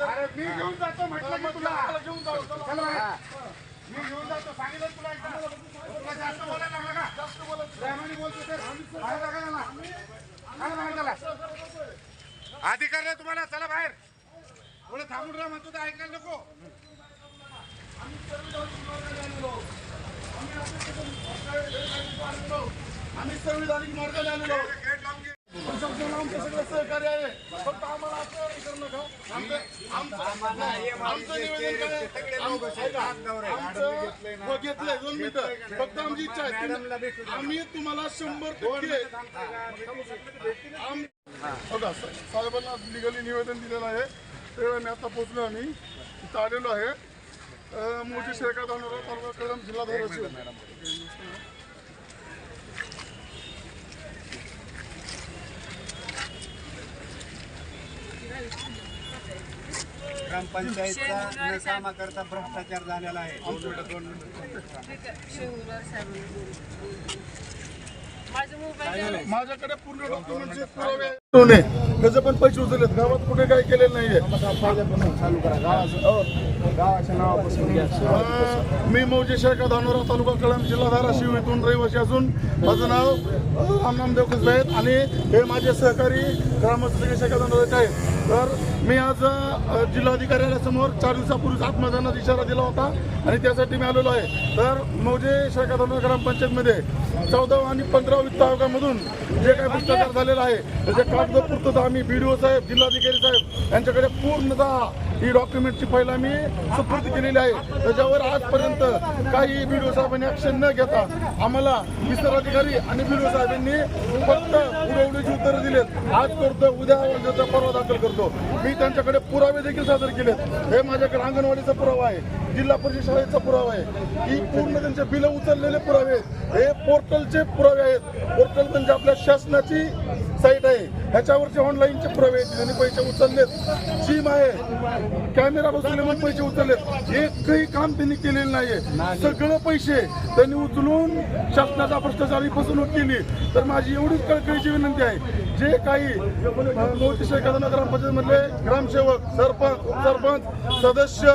अरे मी घेऊन जातो म्हटलं तुला घेऊन जाऊ चला. चल बाहेर. मी घेऊन जातो सांगितलं तुला एकदा. तुला जास्त बोलायला लागलं का जास्त बोलत प्रेमाने बोलतो तर बाहेर लागा त्याला. चला बाहेर चला. अधिकार तुम्हाला चला बाहेर थोडं थांबून राहा म्हणतो तर ऐकायला नको आम्ही संविधानिक मार्गाने आलेलो आहोत. गेट लावून घे. प्रशासनाला आमचं सगळं सहकार्य आहे फक्त आम्हाला असं हे करू नका आमचं आमचं नाही, आमचं निवेदन काय आमचं ऐका, आमचं हो, घेतलंय दोन मिनिटं. फक्त आमची इच्छा आहे. आम्ही तुम्हाला शंभर टक्के बघा साहेबांना लिगली निवेदन दिलेलं आहे. त्यावेळी आता पोचलो आम्ही. इथं आलेलो आहे. मोठी शेका धावणारा तालुका कळम जिल्हा धाराशिव ग्रामपंचायतचा न कामाकरता भ्रष्टाचार झालेला आहे. माझं मोबाईल माझ्याकडे पूर्ण पुरावे आहेत. त्याचे पण पैसे उचललेत. गावात कुठे काय केलेलं नाहीये. मी मौजे शेखा धानोरा तालुका कळम जिल्हा धाराशिव इथून रहिवासी असून माझं नाव अं, रामनाम देवकसबे आहेत आणि हे माझे सहकारी ग्रामस्थ शेखा धानोराचे आहेत. तर मी आज अं, जिल्हाधिकाऱ्यासमोर चार दिवसापूर्वीच आत्मदानाचा इशारा दिला होता आणि त्यासाठी मी आलेलो आहे. तर मौजे शेखा धानोरा ग्रामपंचायतमध्ये चौदा आणि पंधरा वित्त आयोगामधून जे काही भ्रष्टाचार झालेला आहे त्याच्या कागद आम्ही बी साहेब जिल्हाधिकारी साहेब यांच्याकडे पूर्णतः ही डॉक्युमेंटची फाईल आम्ही सुपूर्द केलेली आहे. त्याच्यावर आजपर्यंत काही बी साहेबांनी ऍक्शन न घेता आम्हाला विस्तार अधिकारी आणि बी साहेबांनी फक्त पुरवण्याची उत्तरं दिलेत. आज करतो उद्या त्याचा परवा दाखल करतो. मी त्यांच्याकडे पुरावे देखील सादर केलेत. हे माझ्याकडे अंगणवाडीचा पुरावा आहे जिल्हा परिषद शाळेचा पुरावा आहे. ही पूर्ण त्यांचे बिलं उचललेले पुरावे आहेत. हे पोर्टलचे पुरावे आहेत. पोर्टल म्हणजे आपल्या शासनाची साईट आहे. ह्याच्यावरचे ऑनलाईनचे पुरावे आहेत. त्यांनी पैसे उचललेत. सिम आहे कॅमेरा बसवले म्हणून पैसे उचललेत. एकही काम त्यांनी केलेलं नाहीये. सगळं पैसे त्यांनी उचलून शासनाचा भ्रष्टाचार ही फसवणूक केली. तर माझी एवढीच कळकळीची विनंती आहे. जे काही नोटीस एखादा ग्रामपंचायत मधले ग्रामसेवक सरपंच सरपंच सदस्य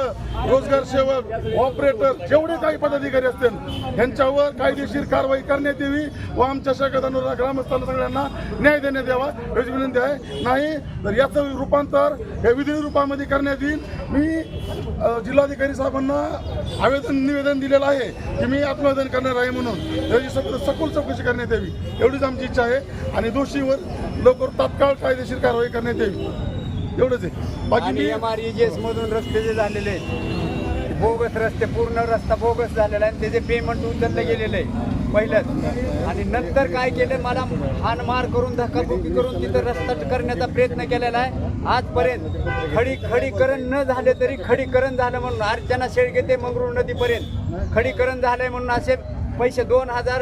रोजगार सेवक ऑपरेटर जेवढे काही पदाधिकारी असतील यांच्यावर कायदेशीर कारवाई करण्यात यावी व आमच्या शाखादानाला ग्रामस्थांना सगळ्यांना न्याय देण्यात यावा याची विनंती आहे. नाही तर याचं रूपांतर हे विधी रूपामध्ये करण्यात येईल मी जिल्हाधिकारी साहेबांना आवेदन निवेदन दिलेलं आहे की मी आत्मवेदन करणार आहे म्हणून. त्याची सख- सखोल चौकशी करण्यात यावी. एवढीच आमची इच्छा आहे आणि दोषीवर लवकर तात्काळ कायदेशीर कारवाई करण्यात यावी. एवढंच आहे. बाकी आणि मी एम आर मधून रस्ते जे झालेले आहेत बोगस रस्ते पूर्ण रस्ता बोगस झालेला आहे आणि त्याचे पेमेंट उचललं गेलेलं आहे पहिलंच. आणि नंतर काय केलं मला हान मार करून धक्काबुक्की करून तिथं रस्ता करण्याचा प्रयत्न केलेला आहे. आजपर्यंत खडी खडीकरण न झाले तरी खडीकरण झालं म्हणून अर्चना शेळगे ते मंगरूळ नदीपर्यंत खडीकरण झालंय म्हणून असे पैसे दोन हजार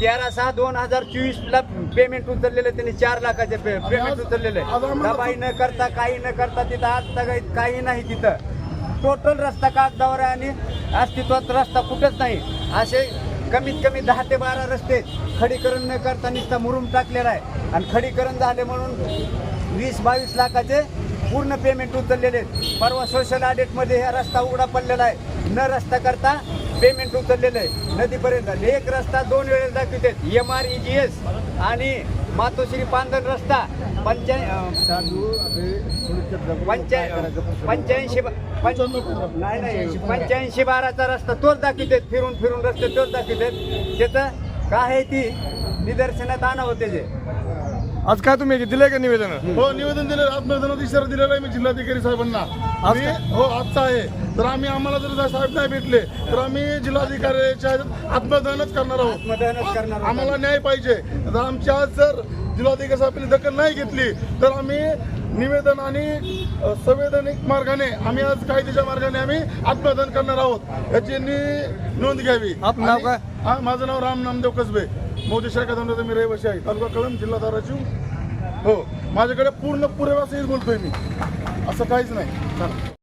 तेरा सहा दोन हजार चोवीस ला पेमेंट उचललेलं त्यांनी चार लाखाचे पेमेंट उचललेलं आहे. दबाई न करता काही न करता तिथं आज तगाईत काही नाही तिथं. टोटल रस्ता कागदावर आहे आणि अस्तित्वात रस्ता कुठंच नाही. असे कमीत कमी दहा ते बारा रस्ते खडीकरण न करता नुसता मुरुम टाकलेला आहे. आणि खडीकरण झाले म्हणून वीस बावीस लाखाचे पूर्ण पेमेंट उचललेले आहेत. परवा सोशल ऑडिटमध्ये हा रस्ता उघडा पडलेला आहे. न रस्ता करता पेमेंट उचललेलं आहे. नदीपर्यंत. एक रस्ता दोन वेळेस दाखवते. M R E G S आणि मातोश्री पांधन रस्ता. पंचा पंच्याऐंशी नाही नाही. पंच्याऐंशी बाराचा रस्ता तोच दाखवते. फिरून फिरून रस्ते तोच दाखवते. त्याचं काय आहे ती? निदर्शनात आणा होते जे. आज काय तुम्ही दिले का निवेदन? हो निवेदन दिलं आत्मवेदनाचा इशारा दिलेला आहे मी जिल्हाधिकारी साहेबांना. मी हो आजचा आहे. तर आम्ही आम्हाला जर साहेब नाही भेटले तर आम्ही जिल्हाधिकाऱ्याच्या आत्मदानच करणार आहोत. आत्मदहनच करणार आहोत. आम्हाला न्याय पाहिजे. तर आमच्या जर जिल्हाधिकारी साहेबांनी दखल नाही घेतली तर आम्ही निवेदन आणि संवैधानिक मार्गाने आम्ही आज कायद्याच्या मार्गाने आम्ही आत्मदान करणार आहोत. याची नोंद घ्यावी. आपलं नाव आणि- काय? हा, माझं नाव राम नामदेव कसबे. मोदी शाखा धंद्याचा मी रहिवासी आहे. तालुका कळम जिल्हा धाराशिव. हो माझ्याकडे पूर्ण पुरेवासहित बोलतोय मी. असं काहीच नाही. चला.